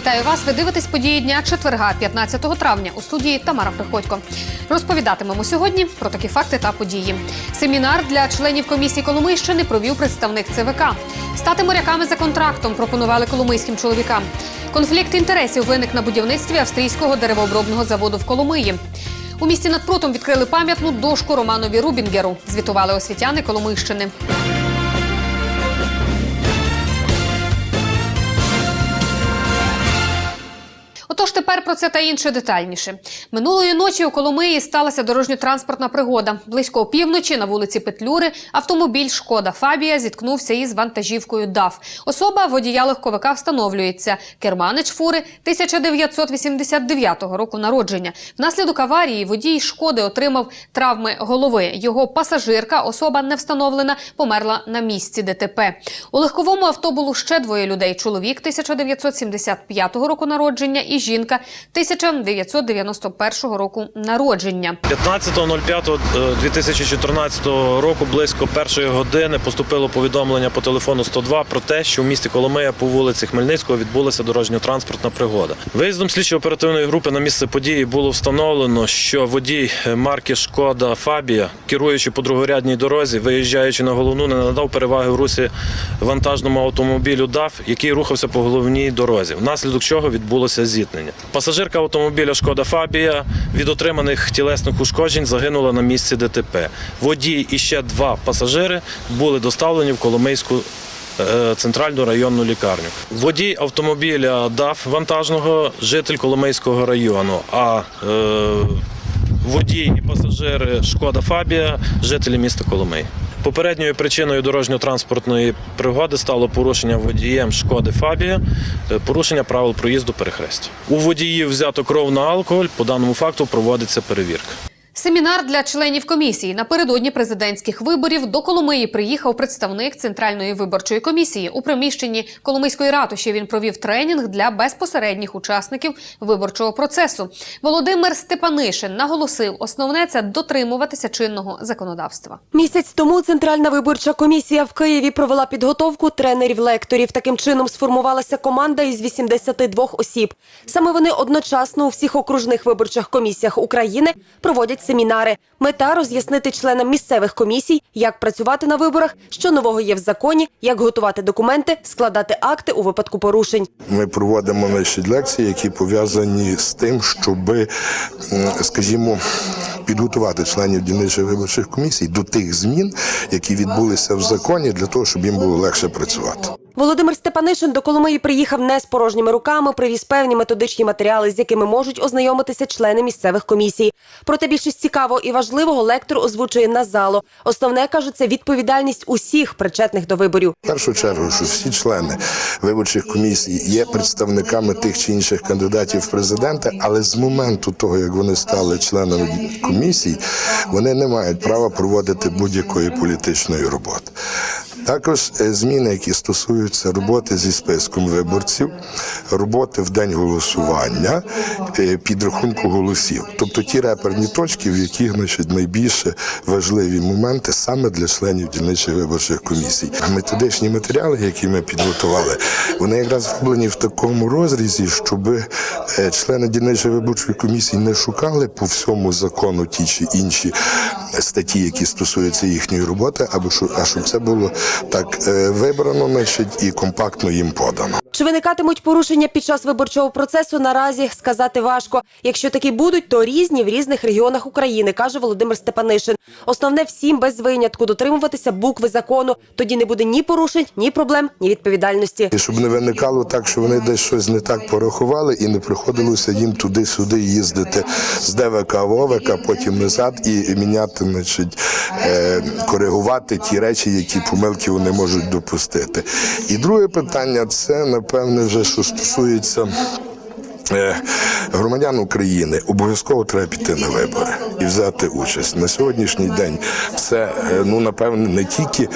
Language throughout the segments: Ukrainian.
Вітаю вас. Ви дивитесь події дня четверга, 15 травня у студії Тамара Приходько. Розповідатимемо сьогодні про такі факти та події. Семінар для членів комісії Коломийщини провів представник ЦВК. Стати моряками за контрактом пропонували коломийським чоловікам. Конфлікт інтересів виник на будівництві австрійського деревообробного заводу в Коломиї. У місті над прутом відкрили пам'ятну дошку Романові Рубінгеру. Звітували освітяни Коломийщини. Отож, тепер про це та інше детальніше. Минулої ночі у Коломиї сталася дорожньо-транспортна пригода. Близько опівночі на вулиці Петлюри автомобіль Шкода Фабія зіткнувся із вантажівкою ДАФ. Особа водія легковика встановлюється. Керманич фури 1989 року народження. Внаслідок аварії водій шкоди отримав травми голови. Його пасажирка, особа не встановлена, померла на місці ДТП. У легковому авто було ще двоє людей: чоловік 1975 року народження і жінка 1991 року народження. 15.05.2014 року близько першої години поступило повідомлення по телефону 102 про те, що в місті Коломия по вулиці Хмельницького відбулася дорожньо-транспортна пригода. Виїздом слідчо-оперативної групи на місце події було встановлено, що водій марки Шкода Фабія, керуючи по другорядній дорозі, виїжджаючи на головну, не надав переваги в русі вантажному автомобілю ДАФ, який рухався по головній дорозі, внаслідок чого відбулося зіткнення. Пасажирка автомобіля Шкода Фабія від отриманих тілесних ушкоджень загинула на місці ДТП. Водій і ще два пасажири були доставлені в Коломийську е, центральну районну лікарню. Водій автомобіля ДАФ вантажного житель Коломийського району. А е, водій і пасажири Шкода Фабія жителі міста Коломий. Попередньою причиною дорожньо-транспортної пригоди стало порушення водієм Шкоди Фабія, е, порушення правил проїзду перехрестя. У водіїв взято кров на алкоголь. По даному факту проводиться перевірка. Семінар для членів комісії напередодні президентських виборів до Коломиї приїхав представник Центральної виборчої комісії. У приміщенні Коломийської ратуші він провів тренінг для безпосередніх учасників виборчого процесу. Володимир Степанишин наголосив, основне це дотримуватися чинного законодавства. Місяць тому Центральна виборча комісія в Києві провела підготовку тренерів-лекторів. Таким чином сформувалася команда із 82 осіб. Саме вони одночасно у всіх окружних виборчих комісіях України проводять семінари. Мета роз'яснити членам місцевих комісій, як працювати на виборах, що нового є в законі, як готувати документи, складати акти у випадку порушень. Ми проводимо наші лекції, які пов'язані з тим, щоб, скажімо, підготувати членів дільничих виборчих комісій до тих змін, які відбулися в законі, для того, щоб їм було легше працювати. Володимир Степанишин до Коломиї приїхав не з порожніми руками, привіз певні методичні матеріали, з якими можуть ознайомитися члени місцевих комісій. Проте більшість цікавого і важливого лектор озвучує на залу. Основне каже, це відповідальність усіх причетних до виборів. В першу чергу, що всі члени виборчих комісій є представниками тих чи інших кандидатів в президенти, але з моменту того, як вони стали членами комісій, вони не мають права проводити будь-якої політичної роботи. Також е, зміни, які стосуються роботи зі списком виборців, роботи в день голосування, е, підрахунку голосів, тобто ті реперні точки, в яких значить, найбільше важливі моменти саме для членів дільничих виборчих комісій. Методичні матеріали, які ми підготували, вони якраз зроблені в такому розрізі, щоб е, члени дільничої виборчої комісії не шукали по всьому закону ті чи інші статті, які стосуються їхньої роботи, або а щоб це було так е, вибрано, значить, і компактно їм подано. Чи виникатимуть порушення під час виборчого процесу? Наразі сказати важко. Якщо такі будуть, то різні в різних регіонах України, каже Володимир Степанишин. Основне всім без винятку дотримуватися букви закону. Тоді не буде ні порушень, ні проблем, ні відповідальності. І щоб не виникало так, що вони десь щось не так порахували, і не приходилося їм туди-сюди їздити з ДВК в ОВК, потім назад і міняти, значить, е, коригувати ті речі, які помилки вони можуть допустити. І друге питання це напевне вже що стосується. е, Громадян України обов'язково треба піти на вибори і взяти участь на сьогоднішній день. Це е, ну напевне не тільки,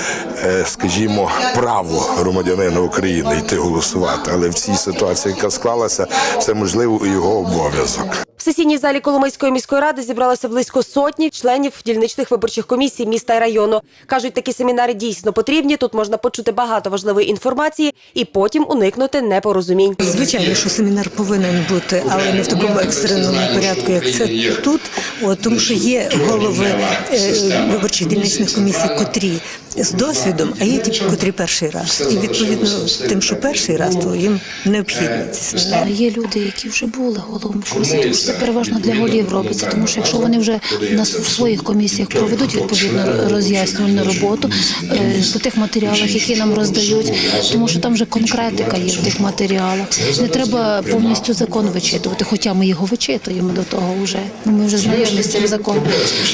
е, скажімо, право громадянина України йти голосувати, але в цій ситуації, яка склалася, це можливо і його обов'язок. Сесійній залі Коломийської міської ради зібралося близько сотні членів дільничних виборчих комісій міста і району. Кажуть, такі семінари дійсно потрібні. Тут можна почути багато важливої інформації і потім уникнути непорозумінь. Звичайно, що семінар повинен бути, але не в такому екстреному порядку, як це тут. От, тому що є голови е, виборчих дільничних комісій, котрі з досвідом, а є ті, котрі перший раз. І відповідно тим, що перший раз, то їм необхідні ці семінари. Є люди, які вже були головами комісії, тому що це переважно для голів робиться. Тому що якщо вони вже у нас в своїх комісіях проведуть відповідну роз'яснювальну роботу е, по тих матеріалах, які нам роздають, тому що там вже конкретика є в тих матеріалах. Не треба повністю закон вичитувати, хоча ми його вичитуємо до того вже. Ну, Ми вже знайомі з цим законом.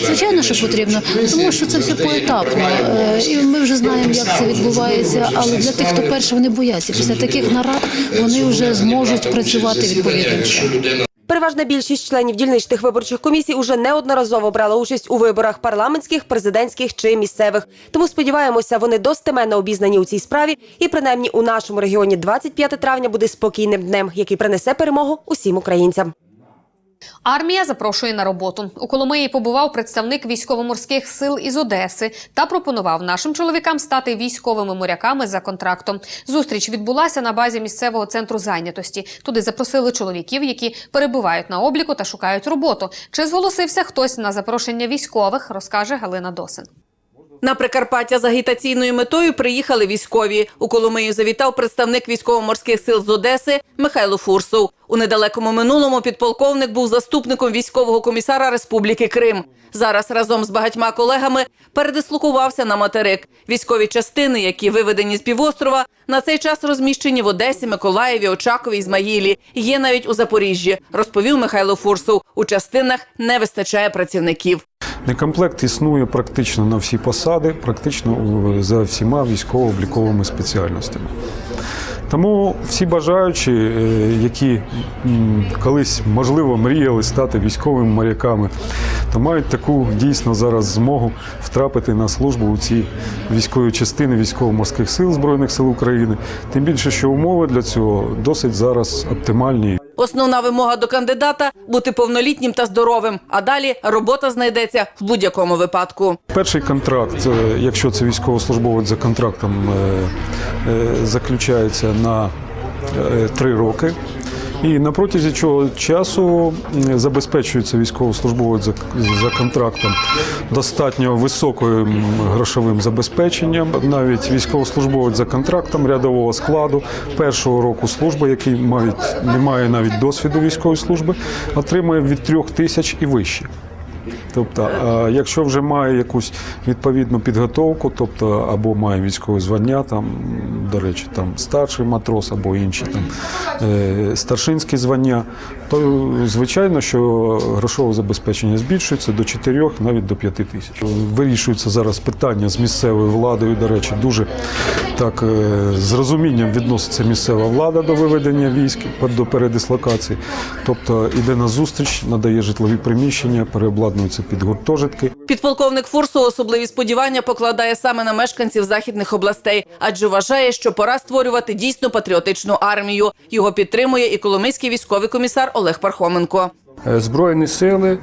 Звичайно, що потрібно, тому що це все поетапно. І ми вже знаємо, як це відбувається. Але для тих, хто перше вони бояться, після таких нарад вони вже зможуть працювати відповідним чином. Переважна більшість членів дільничних виборчих комісій уже неодноразово брала участь у виборах парламентських, президентських чи місцевих. Тому сподіваємося, вони достеменно обізнані у цій справі. І принаймні у нашому регіоні 25 травня буде спокійним днем, який принесе перемогу усім українцям. Армія запрошує на роботу. У Коломиї побував представник військово-морських сил із Одеси та пропонував нашим чоловікам стати військовими моряками за контрактом. Зустріч відбулася на базі місцевого центру зайнятості. Туди запросили чоловіків, які перебувають на обліку та шукають роботу. Чи зголосився хтось на запрошення військових, розкаже Галина Досин. На Прикарпаття з агітаційною метою приїхали військові. У Коломию завітав представник військово-морських сил з Одеси Михайло Фурсов. У недалекому минулому підполковник був заступником військового комісара Республіки Крим. Зараз разом з багатьма колегами передислокувався на материк. Військові частини, які виведені з півострова, на цей час розміщені в Одесі, Миколаєві, Очакові, Ізмаїлі. Є навіть у Запоріжжі, розповів Михайло Фурсов. У частинах не вистачає працівників. Некомплект існує практично на всі посади, практично за всіма військово-обліковими спеціальностями. Тому всі бажаючі, е, які колись можливо мріяли стати військовими моряками, то мають таку дійсно зараз змогу втрапити на службу у ці військові частини військово-морських сил Збройних сил України. Тим більше, що умови для цього досить зараз оптимальні. Основна вимога до кандидата бути повнолітнім та здоровим. А далі робота знайдеться в будь-якому випадку. Перший контракт, е, якщо це військовослужбовець за контрактом, е, е, заключається на три роки. І на протязі цього часу забезпечується військовослужбовець за, за контрактом достатньо високим грошовим забезпеченням. Навіть військовослужбовець за контрактом рядового складу першого року служби, який мають не має навіть досвіду військової служби, отримує від трьох тисяч і вище. Тобто, якщо вже має якусь відповідну підготовку, тобто або має військове звання, там, до речі, там старший матрос або інші там е, старшинські звання, то звичайно, що грошове забезпечення збільшується до 4, навіть до 5 тисяч. Вирішується зараз питання з місцевою владою. До речі, дуже так е, з розумінням відноситься місцева влада до виведення військ до передислокації. Тобто іде на зустріч, надає житлові приміщення, переобладнуються під гуртожитки. Підполковник Фурсу особливі сподівання покладає саме на мешканців західних областей, адже вважає, що пора створювати дійсно патріотичну армію. Його підтримує і коломийський військовий комісар Олег Пархоменко. Е, Збройні сили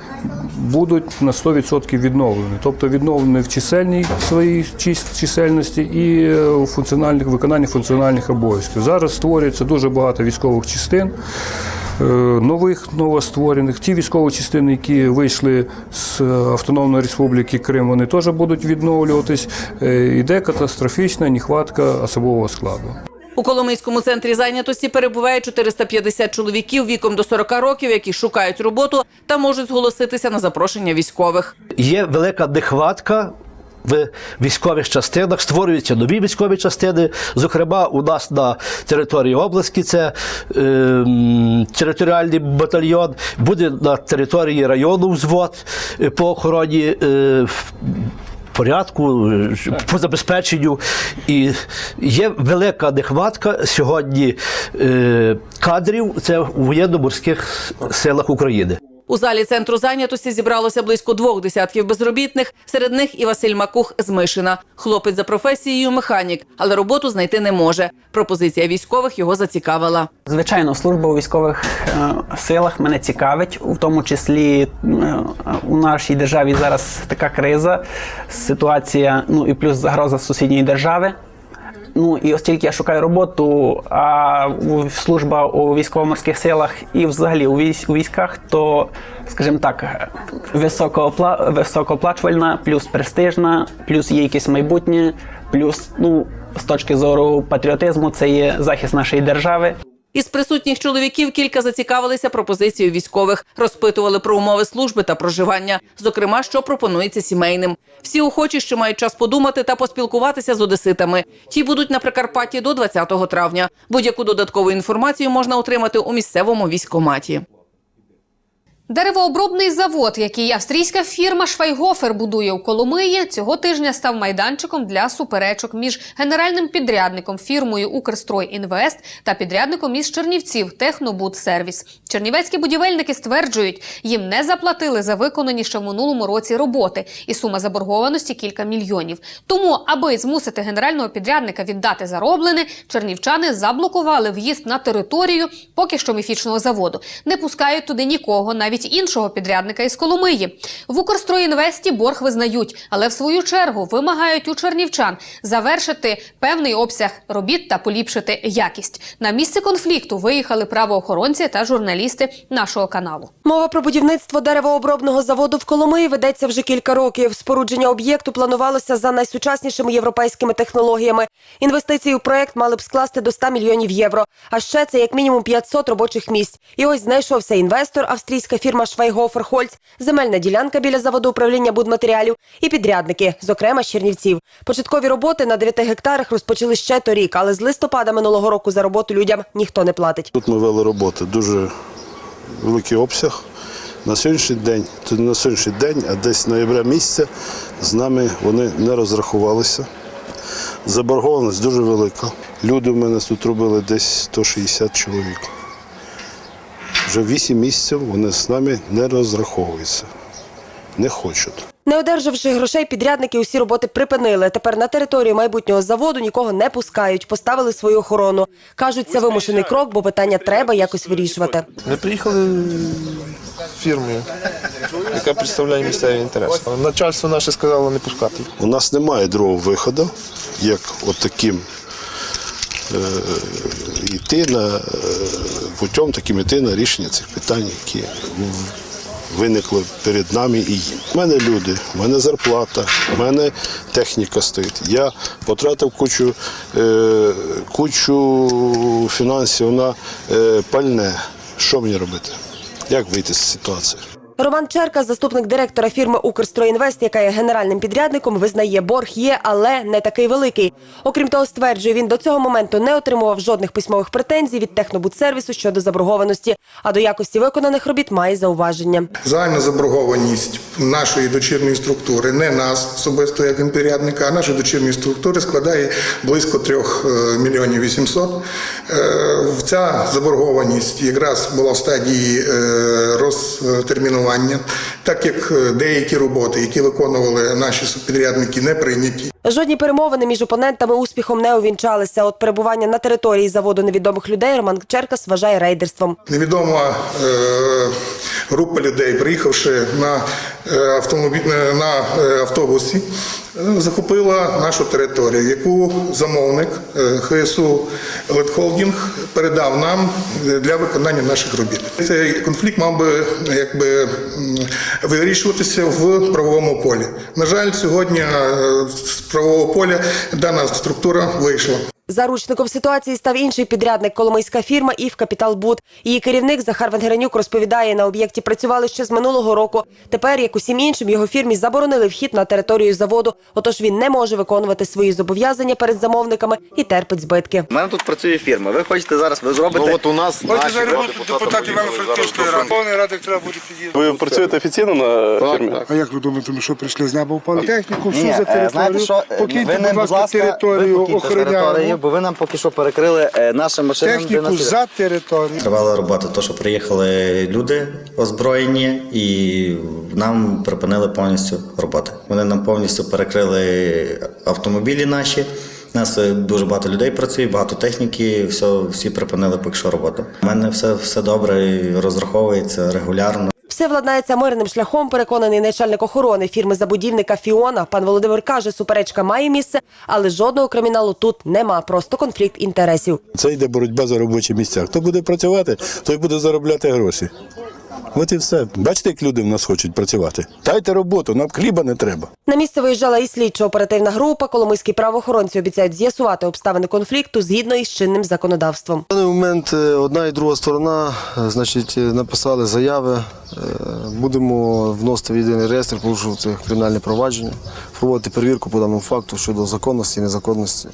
будуть на 100% відновлені, тобто відновлені в чисельній своїй чисельності і е, у функціональних виконанні функціональних обов'язків. Зараз створюється дуже багато військових частин. Е, Нових новостворених ті військові частини, які вийшли з е, Автономної Республіки Крим, вони теж будуть відновлюватись. Е, Іде катастрофічна нехватка особового складу. У Коломийському центрі зайнятості перебуває 450 чоловіків віком до 40 років, які шукають роботу та можуть зголоситися на запрошення військових. є велика нехватка. В військових частинах створюються нові військові частини. Зокрема, у нас на території області це е, територіальний батальйон, буде на території району взвод е, по охороні. Е, Порядку по забезпеченню і є велика нехватка сьогодні е, кадрів. Це у воєнно-морських силах України. У залі центру зайнятості зібралося близько двох десятків безробітних. Серед них і Василь Макух з Мишина. Хлопець за професією механік, але роботу знайти не може. Пропозиція військових його зацікавила. Звичайно, служба у військових е, силах мене цікавить, у тому числі е, у нашій державі зараз така криза, ситуація, ну і плюс загроза сусідньої держави. Ну і оскільки я шукаю роботу, а служба у військово-морських силах і взагалі у військ у військах, то, скажімо так, високоопла... високооплачувальна, плюс престижна, плюс є якесь майбутнє, плюс, ну, з точки зору патріотизму, це є захист нашої держави. Із присутніх чоловіків кілька зацікавилися пропозицією військових, розпитували про умови служби та проживання, зокрема, що пропонується сімейним. Всі охочі ще мають час подумати та поспілкуватися з одеситами. Ті будуть на Прикарпатті до 20 травня. Будь-яку додаткову інформацію можна отримати у місцевому військкоматі. Деревообробний завод, який австрійська фірма Швайгофер будує у Коломиї, цього тижня став майданчиком для суперечок між генеральним підрядником фірмою Укрстрой Інвест та підрядником із Чернівців Технобудсервіс. Чернівецькі будівельники стверджують, їм не заплатили за виконані ще в минулому році роботи, і сума заборгованості кілька мільйонів. Тому, аби змусити генерального підрядника віддати зароблене, чернівчани заблокували в'їзд на територію поки що міфічного заводу. Не пускають туди нікого, навіть іншого підрядника із Коломиї. В Укрстройінвесті борг визнають, але в свою чергу вимагають у чернівчан завершити певний обсяг робіт та поліпшити якість. На місце конфлікту виїхали правоохоронці та журналісти нашого каналу. Мова про будівництво деревообробного заводу в Коломиї ведеться вже кілька років. Спорудження об'єкту планувалося за найсучаснішими європейськими технологіями. Інвестиції у проект мали б скласти до 100 мільйонів євро. А ще це як мінімум 500 робочих місць. І ось знайшовся інвестор, австрійська фірма Швайгофер Хольц, земельна ділянка біля заводу управління будматеріалів і підрядники, зокрема Чернівців. Початкові роботи на 9 гектарах розпочали ще торік, але з листопада минулого року за роботу людям ніхто не платить. Тут ми вели роботи дуже великий обсяг. На сьогоднішній день, то не на сьогоднішній день, а десь ноября місяця з нами вони не розрахувалися. Заборгованість дуже велика. Люди в мене тут робили десь 160 чоловік. Вже 8 місяців вони з нами не розраховуються, не хочуть. Не одержавши грошей, підрядники усі роботи припинили. Тепер на територію майбутнього заводу нікого не пускають. Поставили свою охорону. Кажуть, це вимушений крок, бо питання треба якось вирішувати. Ми приїхали фірмою, яка представляє місцеві інтереси. Начальство наше сказало не пускати. У нас немає другого виходу, як от таким йти на е, путем таким йти на рішення цих питань, які виникли перед нами і їм. У мене люди, у мене зарплата, у мене техніка стоїть. Я потратив кучу, е, кучу фінансів на е, пальне. Що мені робити? Як вийти з ситуації? Роман Черка, заступник директора фірми «Укрстройінвест», яка є генеральним підрядником, визнає, борг є, але не такий великий. Окрім того, стверджує, він до цього моменту не отримував жодних письмових претензій від технобудсервісу щодо заборгованості, а до якості виконаних робіт має зауваження. Загальна заборгованість нашої дочірньої структури, не нас особисто як підрядника, а нашої дочірньої структури складає близько 3 мільйонів 800. Е, Ця заборгованість якраз була в стадії е, розтермінування, так як е, деякі роботи, які виконували наші субпідрядники, не прийняті. Жодні перемовини між опонентами успіхом не увінчалися. От перебування на території заводу невідомих людей Роман Черкас вважає рейдерством. Невідома е, група людей, приїхавши на е, автомобіль на е, автобусі, е, захопила нашу територію, яку замовник ХСУ Литхолдінг передав нам для виконання наших робіт. Цей конфлікт мав би якби вирішуватися в правовому полі. На жаль, сьогодні е, з правового поля дана структура вийшла. Заручником ситуації став інший підрядник коломийська фірма «Ів Капіталбуд». Її керівник Захар Венгеренюк розповідає, на об'єкті працювали ще з минулого року. Тепер, як усім іншим, його фірмі заборонили вхід на територію заводу. Отож він не може виконувати свої зобов'язання перед замовниками і терпить збитки. У мене тут працює фірма. Ви хочете зараз, ви зробите. Ну от у нас наші депутатів Івано-Франківської ради. Ради треба буде під'їхати. Ви працюєте офіційно на фірмі? А як ви думаєте, ми що прийшли з неба впали? Техніку, Ні, е, знаєте що, ви будь ласка, ви покиньте територію, бо ви нам поки що перекрили е, нашим машинам. де нас іде. територію. Тривала робота, то що приїхали люди озброєні, і нам припинили повністю роботи. Вони нам повністю перекрили автомобілі наші. У нас е, дуже багато людей працює, багато техніки, все, всі припинили поки що роботу. У мене все, все добре, і розраховується регулярно. Все владнається мирним шляхом, переконаний начальник охорони фірми забудівника Фіона. Пан Володимир каже, суперечка має місце, але жодного криміналу тут нема. Просто конфлікт інтересів. Це йде боротьба за робочі місця. Хто буде працювати, той буде заробляти гроші. От і все. Бачите, як люди в нас хочуть працювати. Дайте роботу, нам хліба не треба. На місце виїжджала і слідчо-оперативна група. Коломийські правоохоронці обіцяють з'ясувати обставини конфлікту згідно із чинним законодавством. В даний момент е, одна і друга сторона е, значить, е, написали заяви. Будемо вносити в єдиний реєстр, порушувати кримінальне провадження, проводити перевірку по даному факту щодо законності і незаконності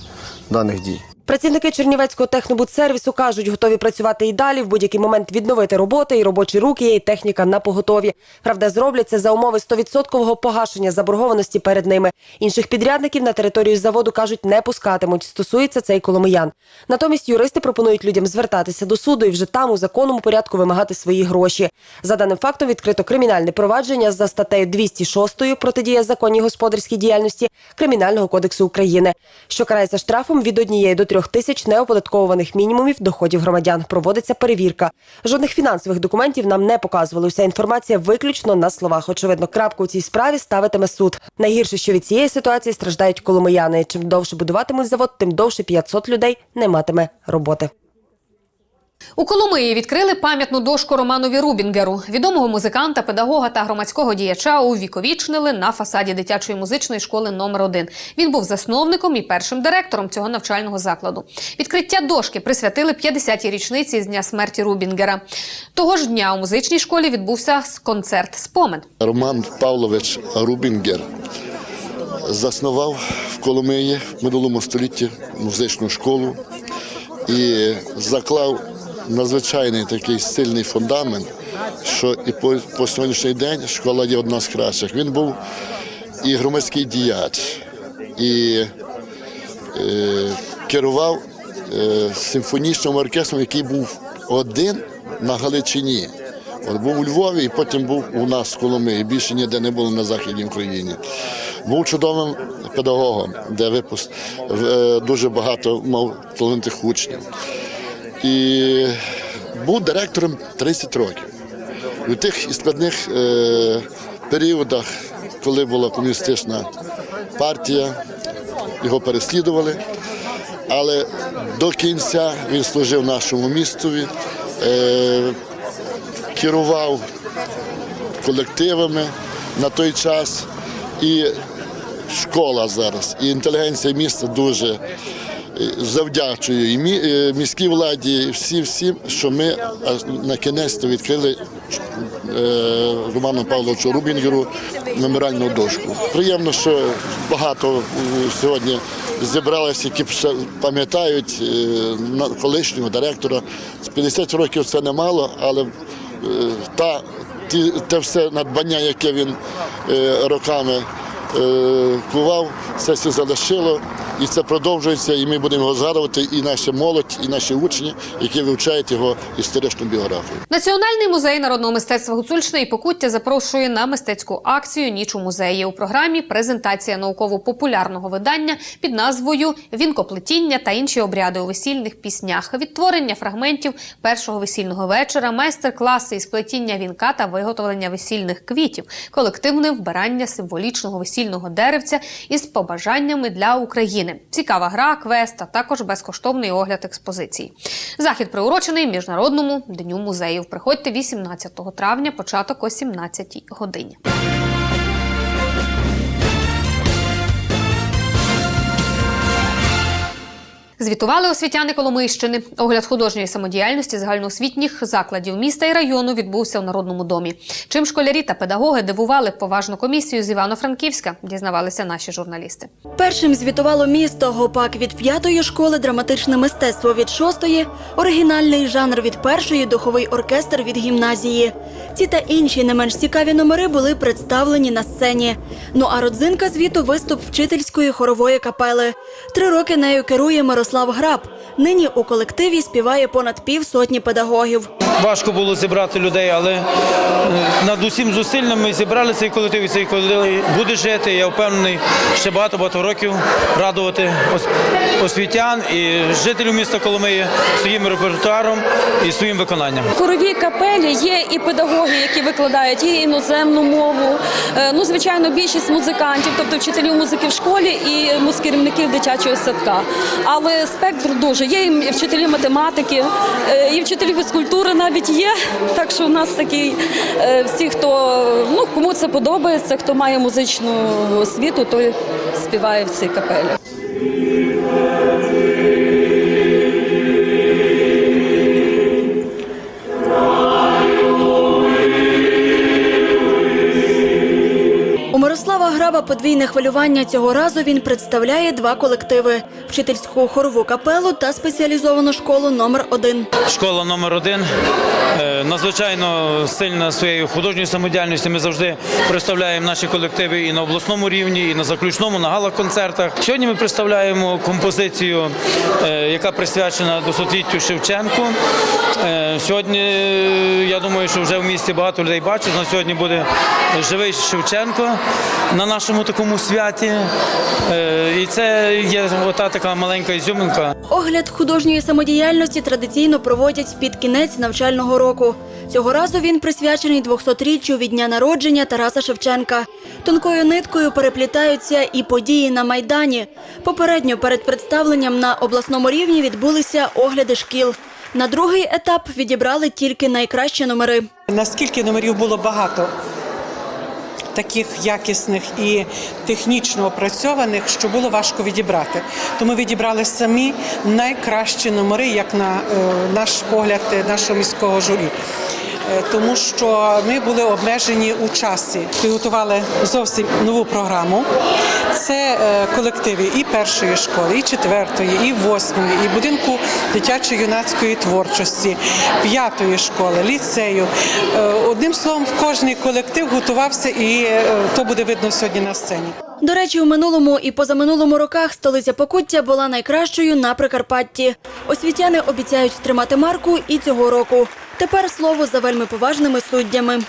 даних дій. Працівники Чернівецького технобудсервісу кажуть, готові працювати і далі. В будь-який момент відновити роботи, і робочі руки і техніка на поготові. Правда, зроблять це за умови 100% погашення заборгованості перед ними. Інших підрядників на територію заводу кажуть, не пускатимуть. Стосується це і коломиян. Натомість юристи пропонують людям звертатися до суду і вже там у законному порядку вимагати свої гроші. За даним фактом відкрито кримінальне провадження за статтею 206 протидія законній господарській діяльності Кримінального кодексу України, що карається штрафом від однієї до трьох тисяч неоподатковуваних мінімумів доходів громадян. Проводиться перевірка. Жодних фінансових документів нам не показували. Уся інформація виключно на словах. Очевидно, крапку у цій справі ставитиме суд. Найгірше, що від цієї ситуації страждають коломияни. Чим довше будуватимуть завод, тим довше 500 людей не матиме роботи. У Коломиї відкрили пам'ятну дошку Романові Рубінгеру. Відомого музиканта, педагога та громадського діяча увіковічнили на фасаді дитячої музичної школи номер 1 Він був засновником і першим директором цього навчального закладу. Відкриття дошки присвятили 50-й річниці з дня смерті Рубінгера. Того ж дня у музичній школі відбувся концерт Спомин. Роман Павлович Рубінгер заснував в Коломиї в минулому столітті музичну школу і заклав надзвичайний такий сильний фундамент, що і по, по сьогоднішній день школа є одна з кращих. Він був і громадський діяч, і е, керував е, симфонічним оркестром, який був один на Галичині. От був у Львові і потім був у нас в Коломиї. Більше ніде не було на Західній Україні. Був чудовим педагогом, де випуск е, дуже багато мав талантливих учнів. І був директором 30 років. І у тих складних е, періодах, коли була комуністична партія, його переслідували. Але до кінця він служив нашому містові, е, керував колективами на той час. І школа зараз, і інтелігенція міста дуже завдячує і е, міській владі, і всі всім, що ми на кінець відкрили е, Роману Павловичу Рубінгеру меморіальну дошку. Приємно, що багато е, сьогодні зібралися, які пам'ятають колишнього директора. З 50 років це немало, але та те все надбання, яке він роками е, кував, це все залишило. І це продовжується, і ми будемо його згадувати, і наша молодь, і наші учні, які вивчають його історичну біографію. Національний музей народного мистецтва Гуцульщини і Покуття запрошує на мистецьку акцію Ніч у музеї. У програмі презентація науково-популярного видання під назвою Вінкоплетіння та інші обряди у весільних піснях, відтворення фрагментів першого весільного вечора, майстер-класи із плетіння вінка та виготовлення весільних квітів, колективне вбирання символічного весільного деревця із побажаннями для України. Цікава гра, квест, а також безкоштовний огляд експозиції. Захід приурочений Міжнародному дню музеїв. Приходьте 18 травня, початок о 17 годині. Звітували освітяни Коломийщини. Огляд художньої самодіяльності загальноосвітніх закладів міста і району відбувся у Народному домі. Чим школярі та педагоги дивували поважну комісію з Івано-Франківська, дізнавалися наші журналісти. Першим звітувало місто Гопак від п'ятої школи, драматичне мистецтво від шостої, оригінальний жанр від першої, духовий оркестр від гімназії. Ці та інші не менш цікаві номери були представлені на сцені. Ну а родзинка звіту виступ вчительської хорової капели. Три роки нею керує Мирослав Мирослав Граб. Нині у колективі співає понад півсотні педагогів. Важко було зібрати людей, але е, над усім зусиллям ми зібрали цей колектив, і цей колектив буде жити. Я впевнений, ще багато-багато років радувати освітян і жителів міста Коломиї своїм репертуаром і своїм виконанням. В хоровій капелі є і педагоги, які викладають і іноземну мову. Е, Ну, звичайно, більшість музикантів, тобто вчителів музики в школі і керівників дитячого садка. Але спектр дуже. Є і вчителі математики, е, і вчителі фізкультури навіть є. Так що у нас такий е, всі, хто ну кому це подобається, хто має музичну освіту, той співає в цій капелі. У Мирослава Граба подвійне хвилювання. Цього разу він представляє два колективи: вчительську хорову капелу та спеціалізовану школу номер 1 Школа номер один. е, надзвичайно сильна своєю художньою самодіяльністю. Ми завжди представляємо наші колективи і на обласному рівні, і на заключному, на галах-концертах. Сьогодні ми представляємо композицію, е, яка присвячена досотліттю Шевченку. Е, Сьогодні е, я думаю, що вже в місті багато людей бачать. На сьогодні буде живий Шевченко на нашому такому святі. Е, І це є ота така маленька ізюминка. Огляд художньої самодіяльності традиційно проводять під кінець навчального року. Цього разу він присвячений 200-річчю від дня народження Тараса Шевченка. Тонкою ниткою переплітаються і події на майдані. Попередньо перед представленням на обласному рівні відбулися огляди шкіл. На другий етап відібрали тільки найкращі номери. Наскільки номерів було багато таких якісних і технічно опрацьованих, що було важко відібрати. Тому відібрали самі найкращі номери, як на е, наш погляд е, нашого міського журі. Е, Тому що ми були обмежені у часі, підготували зовсім нову програму. Це е, колективи і першої школи, і четвертої, і восьмої, і будинку дитячо-юнацької творчості, п'ятої школи, ліцею. Е, Одним словом, в кожний колектив готувався, і то буде видно сьогодні на сцені. До речі, у минулому і позаминулому роках столиця Покуття була найкращою на Прикарпатті. Освітяни обіцяють тримати марку і цього року. Тепер слово за вельми поважними суддями.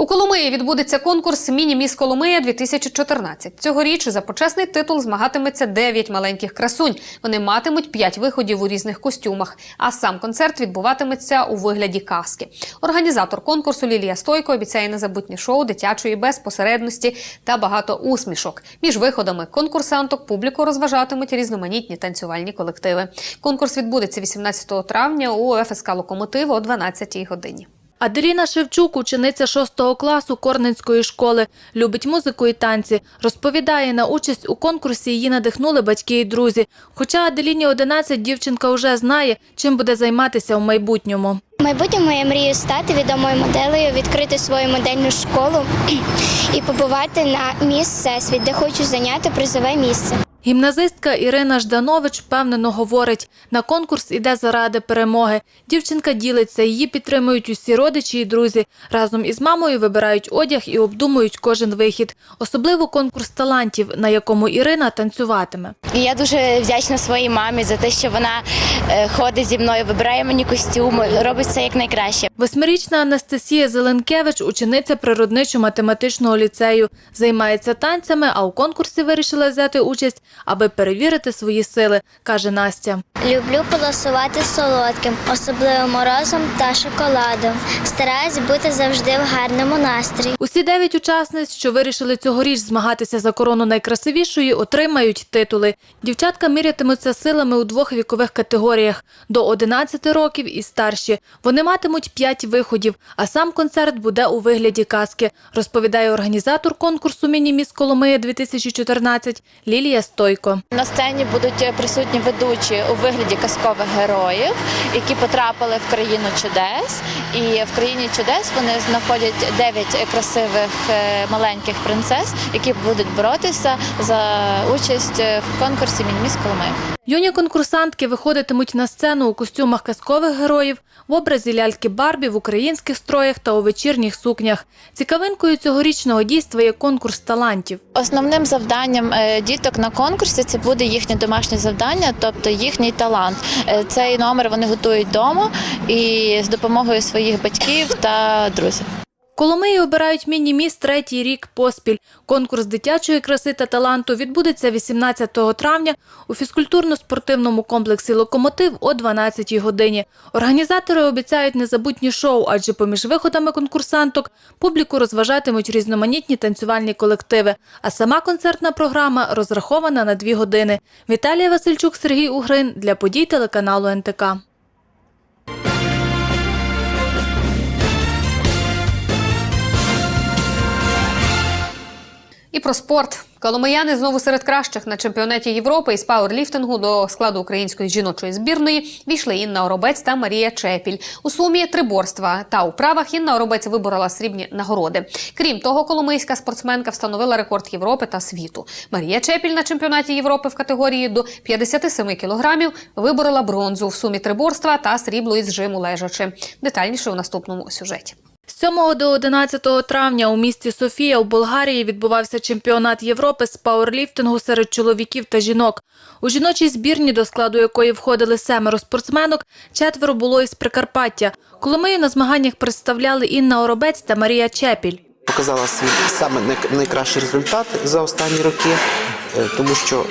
У Коломиї відбудеться конкурс Міні-міс Коломия 2014. Цьогоріч за почесний титул змагатиметься 9 маленьких красунь. Вони матимуть 5 виходів у різних костюмах. А сам концерт відбуватиметься у вигляді казки. Організатор конкурсу Лілія Стойко обіцяє незабутнє шоу дитячої безпосередності та багато усмішок. Між виходами конкурсанток публіку розважатимуть різноманітні танцювальні колективи. Конкурс відбудеться 18 травня у ФСК Локомотив о 12 годині. Аделіна Шевчук, учениця 6 класу Корненської школи, любить музику і танці. Розповідає, на участь у конкурсі її надихнули батьки і друзі. Хоча Аделіні 11 дівчинка вже знає, чим буде займатися в майбутньому. В майбутньому я мрію стати відомою моделею, відкрити свою модельну школу і побувати на міс Всесвіт, де хочу зайняти призове місце. Гімназистка Ірина Жданович впевнено говорить, на конкурс іде заради перемоги. Дівчинка ділиться, її підтримують усі родичі і друзі. Разом із мамою вибирають одяг і обдумують кожен вихід. Особливо конкурс талантів, на якому Ірина танцюватиме. Я дуже вдячна своїй мамі за те, що вона е, ходить зі мною, вибирає мені костюми, робить все як найкраще. Восьмирічна Анастасія Зеленкевич, учениця природничо-математичного ліцею, займається танцями, а у конкурсі вирішила взяти участь, аби перевірити свої сили, каже Настя. Люблю полосувати солодким, особливо морозом та шоколадом. Стараюсь бути завжди в гарному настрої. Усі дев'ять учасниць, що вирішили цьогоріч змагатися за корону найкрасивішої, отримають титули. Дівчатка мірятимуться силами у двох вікових категоріях – до 11 років і старші. Вони матимуть п'ять виходів, а сам концерт буде у вигляді казки, розповідає організатор конкурсу «Міні-міс Коломия-2014» Лілія Стойко. На сцені будуть присутні ведучі у вигляді казкових героїв, які потрапили в країну чудес. І в країні чудес вони знаходять дев'ять красивих е, маленьких принцес, які будуть боротися за участь в конкурсі Мініміс Коломия. Юні конкурсантки виходитимуть на сцену у костюмах казкових героїв, в образі ляльки Барбі в українських строях та у вечірніх сукнях. Цікавинкою цьогорічного дійства є конкурс талантів. Основним завданням е, діток на конкурсі це буде їхнє домашнє завдання, тобто їхній талант. Е, Цей номер вони готують вдома і з допомогою своїх батьків та друзів. Коломиї обирають міні-міс третій рік поспіль. Конкурс дитячої краси та таланту відбудеться 18 травня у фізкультурно-спортивному комплексі «Локомотив» о 12 годині. Організатори обіцяють незабутні шоу, адже поміж виходами конкурсанток публіку розважатимуть різноманітні танцювальні колективи. А сама концертна програма розрахована на дві години. Віталія Васильчук, Сергій Угрин для подій телеканалу НТК. І про спорт. Коломияни знову серед кращих на чемпіонаті Європи із пауерліфтингу до складу української жіночої збірної війшли Інна Оробець та Марія Чепіль. У сумі триборства та у правах Інна Оробець виборола срібні нагороди. Крім того, коломийська спортсменка встановила рекорд Європи та світу. Марія Чепіль на чемпіонаті Європи в категорії до 57 кілограмів виборола бронзу в сумі триборства та срібло із жиму лежачи. Детальніше у наступному сюжеті. З 7 до 11 травня у місті Софія у Болгарії відбувався чемпіонат Європи з пауерліфтингу серед чоловіків та жінок. У жіночій збірні, до складу якої входили семеро спортсменок, четверо було із Прикарпаття. Коломию на змаганнях представляли Інна Оробець та Марія Чепіль. Показала свій саме най- найкращий результат за останні роки, е, тому що е,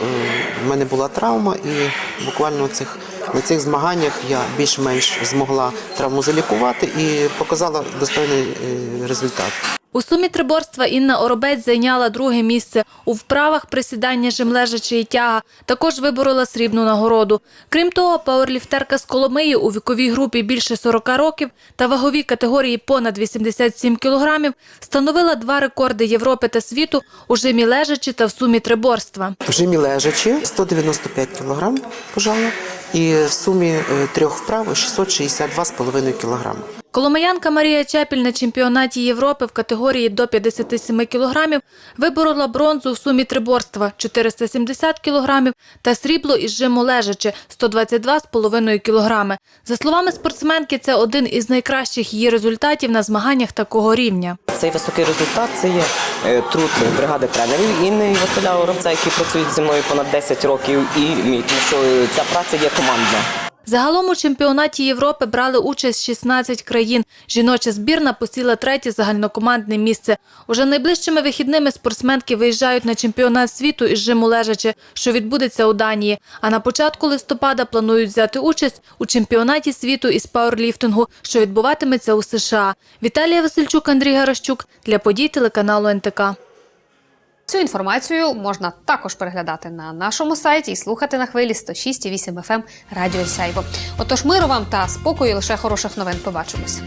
в мене була травма, і буквально цих, на цих змаганнях я більш-менш змогла травму залікувати і показала достойний е, результат. У сумі триборства Інна Оробець зайняла друге місце. У вправах присідання жимлежачі і тяга також виборола срібну нагороду. Крім того, пауерліфтерка з Коломиї у віковій групі більше 40 років та ваговій категорії понад 87 кілограмів становила два рекорди Європи та світу у жимі лежачі та в сумі триборства. В жимі лежачі 195 кг пожала, і в сумі е, трьох вправ 662,5 кг. Коломиянка Марія Чепіль на чемпіонаті Європи в категорії до 57 кілограмів виборола бронзу в сумі триборства 470 кілограмів та срібло із жиму лежачи 122,5 кілограми. За словами спортсменки, це один із найкращих її результатів на змаганнях такого рівня. Цей високий результат це є е, труд бригади тренерів Інни і Василя Оробця, які працюють зі мною понад 10 років, і мій, тому що е, ця праця є командна. Загалом у чемпіонаті Європи брали участь 16 країн. Жіноча збірна посіла третє загальнокомандне місце. Уже найближчими вихідними спортсменки виїжджають на чемпіонат світу із жиму лежачи, що відбудеться у Данії. А на початку листопада планують взяти участь у чемпіонаті світу із пауерліфтингу, що відбуватиметься у США. Віталія Васильчук, Андрій Гаращук для подій телеканалу НТК. Цю інформацію можна також переглядати на нашому сайті і слухати на хвилі 106,8 FM Радіо Сяйво. Отож, миру вам та спокою, лише хороших новин. Побачимось.